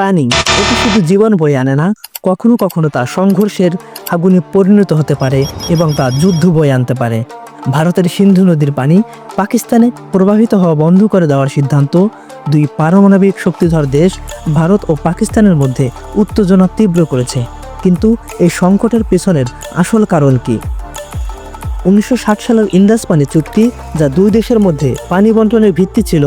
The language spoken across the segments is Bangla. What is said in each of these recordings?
পানি। এটি শুধু জীবন বয়ে আনে না, কখনো কখনো তা সংঘর্ষের আগুনে পরিণত হতে পারে এবং তা যুদ্ধ বয়ে আনতে পারে। ভারতের সিন্ধু নদীর পানি পাকিস্তানে প্রবাহিত হওয়া বন্ধ করে দেওয়ার সিদ্ধান্ত দুই পারমাণবিক শক্তিধর দেশ ভারত ও পাকিস্তানের মধ্যে উত্তেজনা তীব্র করেছে। কিন্তু এই সংকটের পেছনের আসল কারণ কি? উনিশশো সালের ইন্দাস পানি চুক্তি, যা দুই দেশের মধ্যে পানি বন্টনের ভিত্তি ছিল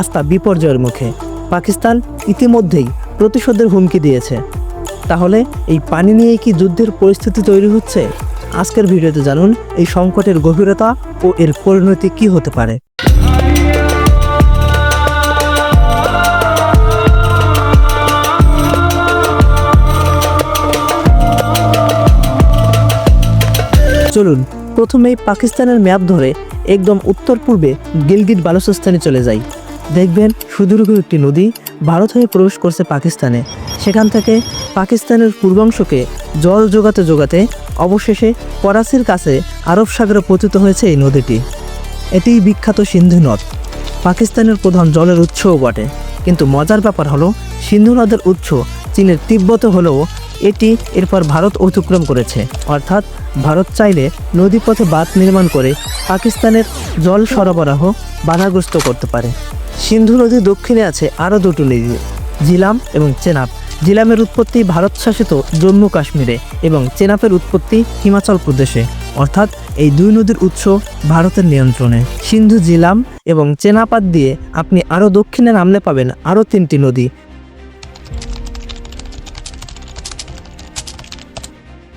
আস্থা বিপর্যয়ের মুখে। পাকিস্তান ইতিমধ্যেই প্রতিশোধের হুমকি দিয়েছে। তাহলে এই পানি নিয়ে কি যুদ্ধের পরিস্থিতি তৈরি হচ্ছে? আজকের ভিডিওতে জানুন এই সংকটের গভীরতা ও এর পরিণতি কি হতে পারে। চলুন, প্রথমেই পাকিস্তানের ম্যাপ ধরে একদম উত্তর পূর্বে গিলগিট বালুচিস্তানে চলে যাই। দেখবেন সুদীর্ঘ একটি নদী ভারত হয়ে প্রবেশ করছে পাকিস্তানে। সেখান থেকে পাকিস্তানের পূর্বাংশকে জল যোগাতে যোগাতে অবশেষে করাচির কাছে আরব সাগরে পতিত হয়েছে এই নদীটি। এটি বিখ্যাত সিন্ধু নদ। পাকিস্তানের প্রধান জলের উৎসও বটে। কিন্তু মজার ব্যাপার হলো, সিন্ধু নদের উৎস চীনের তিব্বত হলেও এটি এরপর ভারত অতিক্রম করেছে। অর্থাৎ ভারত চাইলে নদীপথে বাঁধ নির্মাণ করে পাকিস্তানের জল সরবরাহ বাধাগ্রস্ত করতে পারে। সিন্ধু নদীর দক্ষিণে আছে আরও দুটো নদী জিলাম এবং চেনাব। জিলামের উৎপত্তি ভারত শাসিত জম্মু কাশ্মীরে এবং চেনাপের উৎপত্তি হিমাচল প্রদেশে। অর্থাৎ এই দুই নদীর উৎস ভারতের নিয়ন্ত্রণে। সিন্ধু, জিলাম এবং চেনাপাত দিয়ে আপনি আরও দক্ষিণে নামলে পাবেন আরও তিনটি নদী।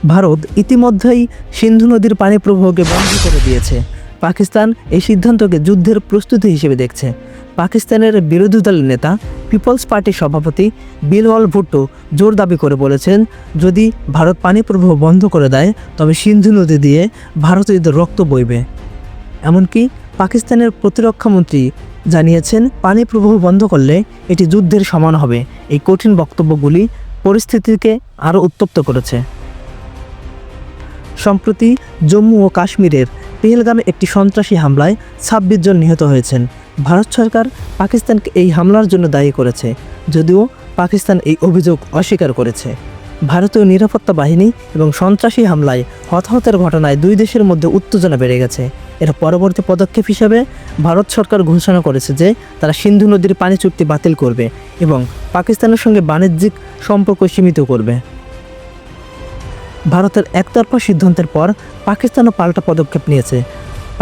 ভারত ইতিমধ্যেই সিন্ধু নদীর পানি প্রবাহকে বন্ধ করে দিয়েছে। পাকিস্তান এই সিদ্ধান্তকে যুদ্ধের প্রস্তুতি হিসেবে দেখছে। পাকিস্তানের বিরোধী দলের নেতা, পিপলস পার্টির সভাপতি বিলওয়াল ভুট্টো জোর দাবি করে বলেছেন, যদি ভারত পানি প্রবাহ বন্ধ করে দেয়, তবে সিন্ধু নদী দিয়ে ভারতীয়দের রক্ত বইবে। এমনকি পাকিস্তানের প্রতিরক্ষা মন্ত্রী জানিয়েছেন, পানি প্রবাহ বন্ধ করলে এটি যুদ্ধের সমান হবে। এই কঠিন বক্তব্যগুলি পরিস্থিতিকে আরও উত্তপ্ত করেছে। সম্প্রতি জম্মু ও কাশ্মীরের পেহেলগামে একটি সন্ত্রাসী হামলায় ছাব্বিশ জন নিহত হয়েছেন। ভারত সরকার পাকিস্তানকে এই হামলার জন্য দায়ী করেছে, যদিও পাকিস্তান এই অভিযোগ অস্বীকার করেছে। ভারতীয় নিরাপত্তা বাহিনী এবং সন্ত্রাসী হামলায় হতাহতের ঘটনায় দুই দেশের মধ্যে উত্তেজনা বেড়ে গেছে। এর পরবর্তী পদক্ষেপ হিসেবে ভারত সরকার ঘোষণা করেছে যে, তারা সিন্ধু নদীর পানি চুক্তি বাতিল করবে এবং পাকিস্তানের সঙ্গে বাণিজ্যিক সম্পর্ক সীমিত করবে। ভারতের একতরফা সিদ্ধান্তের পর পাকিস্তানও পাল্টা পদক্ষেপ নিয়েছে।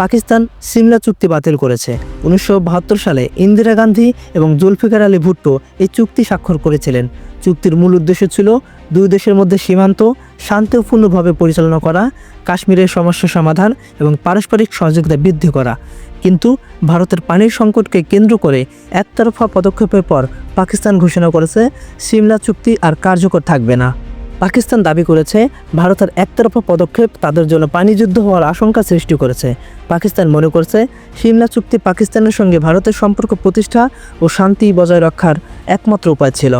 পাকিস্তান সিমলা চুক্তি বাতিল করেছে। উনিশশো বাহাত্তর সালে ইন্দিরা গান্ধী এবং জুলফিকার আলী ভুট্টো এই চুক্তি স্বাক্ষর করেছিলেন। চুক্তির মূল উদ্দেশ্য ছিল দুই দেশের মধ্যে সীমান্ত শান্তিপূর্ণভাবে পরিচালনা করা, কাশ্মীরের সমস্যা সমাধান এবং পারস্পরিক সহযোগিতা বৃদ্ধি করা। কিন্তু ভারতের পানির সংকটকে কেন্দ্র করে একতরফা পদক্ষেপের পর পাকিস্তান ঘোষণা করেছে, সিমলা চুক্তি আর কার্যকর থাকবে না। পাকিস্তান দাবি করেছে ভারতের একতরফা পদক্ষেপ তাদের জন্য পানিযুদ্ধ হওয়ার আশঙ্কা সৃষ্টি করেছে। পাকিস্তান মনে করছে সিমলা চুক্তি পাকিস্তানের সঙ্গে ভারতের সম্পর্ক প্রতিষ্ঠা ও শান্তি বজায় রক্ষার একমাত্র উপায় ছিল।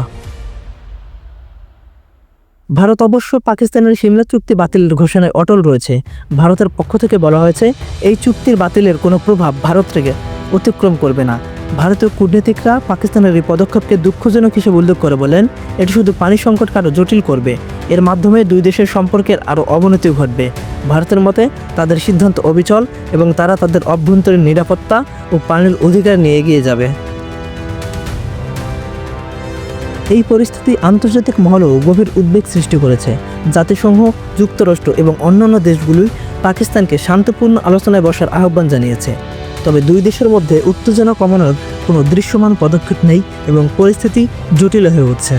ভারত অবশ্য পাকিস্তানের সিমলা চুক্তি বাতিলের ঘোষণায় অটল রয়েছে। ভারতের পক্ষ থেকে বলা হয়েছে, এই চুক্তির বাতিলের কোনো প্রভাব ভারত থেকে অতিক্রম করবে না। ভারতীয় কূটনীতিকরা পাকিস্তানের এই পদক্ষেপকে দুঃখজনক হিসেবে উল্লেখ করে বলেন, এটি শুধু পানি সংকট আরও জটিল করবে। এর মাধ্যমে দুই দেশের সম্পর্কের আরও অবনতি ঘটবে। ভারতের মতে, তাদের সিদ্ধান্ত অবিচল এবং তারা তাদের অভ্যন্তরীণ নিরাপত্তা ও পানির অধিকার নিয়ে এগিয়ে যাবে। এই পরিস্থিতি আন্তর্জাতিক মহলেও গভীর উদ্বেগ সৃষ্টি করেছে। জাতিসংঘ, যুক্তরাষ্ট্র এবং অন্যান্য দেশগুলোই পাকিস্তানকে শান্তপূর্ণ আলোচনায় বসার আহ্বান জানিয়েছে। তবে দুই দেশের মধ্যে উত্তেজনা কমানোর কোনো দৃশ্যমান পদক্ষেপ নেই এবং পরিস্থিতি জটিল হয়ে উঠছে।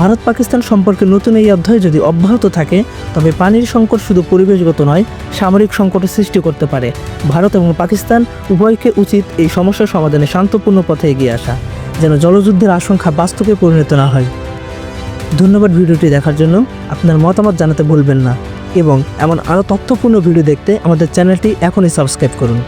ভারত পাকিস্তান সম্পর্কে নতুন এই অধ্যায় যদি অব্যাহত থাকে, তবে পানির সংকট শুধু পরিবেশগত নয়, সামরিক সংকটের সৃষ্টি করতে পারে। ভারত এবং পাকিস্তান উভয়কে উচিত এই সমস্যার সমাধানে শান্তপূর্ণ পথে এগিয়ে আসা, যেন জলযুদ্ধের আশঙ্কা বাস্তবে পরিণত না হয়। ধন্যবাদ ভিডিওটি দেখার জন্য। আপনার মতামত জানাতে ভুলবেন না। এবং এমন আরও তথ্যপূর্ণ ভিডিও দেখতে আমাদের চ্যানেলটি এখনই সাবস্ক্রাইব করুন।